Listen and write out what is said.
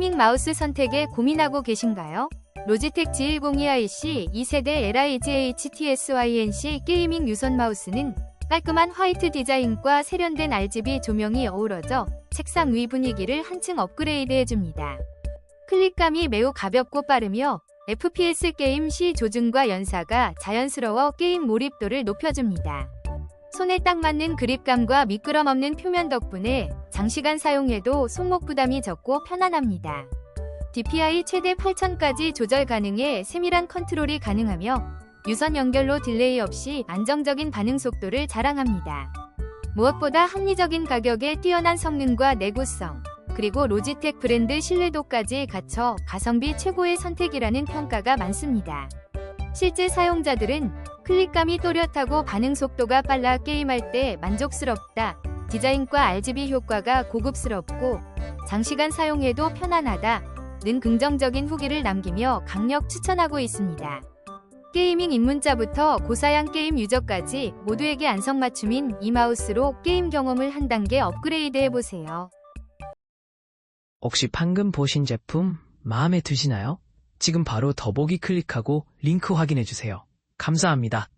게이밍 마우스 선택에 고민하고 계신가요? 로지텍 G102IC 2세대 LIGHTSYNC 게이밍 유선 마우스는 깔끔한 화이트 디자인과 세련된 RGB 조명이 어우러져 책상 위 분위기를 한층 업그레이드 해줍니다. 클릭감이 매우 가볍고 빠르며 FPS 게임 시 조준과 연사가 자연스러워 게임 몰입도를 높여줍니다. 손에 딱 맞는 그립감과 미끄럼 없는 표면 덕분에 장시간 사용해도 손목 부담이 적고 편안합니다. DPI 최대 8000까지 조절 가능해 세밀한 컨트롤이 가능하며 유선 연결로 딜레이 없이 안정적인 반응 속도를 자랑합니다. 무엇보다 합리적인 가격에 뛰어난 성능과 내구성, 그리고 로지텍 브랜드 신뢰도까지 갖춰 가성비 최고의 선택이라는 평가가 많습니다. 실제 사용자들은 클릭감이 또렷하고 반응 속도가 빨라 게임할 때 만족스럽다. 디자인과 RGB 효과가 고급스럽고 장시간 사용해도 편안하다. 는 긍정적인 후기를 남기며 강력 추천하고 있습니다. 게이밍 입문자부터 고사양 게임 유저까지 모두에게 안성맞춤인 이 마우스로 게임 경험을 한 단계 업그레이드 해보세요. 혹시 방금 보신 제품 마음에 드시나요? 지금 바로 더보기 클릭하고 링크 확인해주세요. 감사합니다.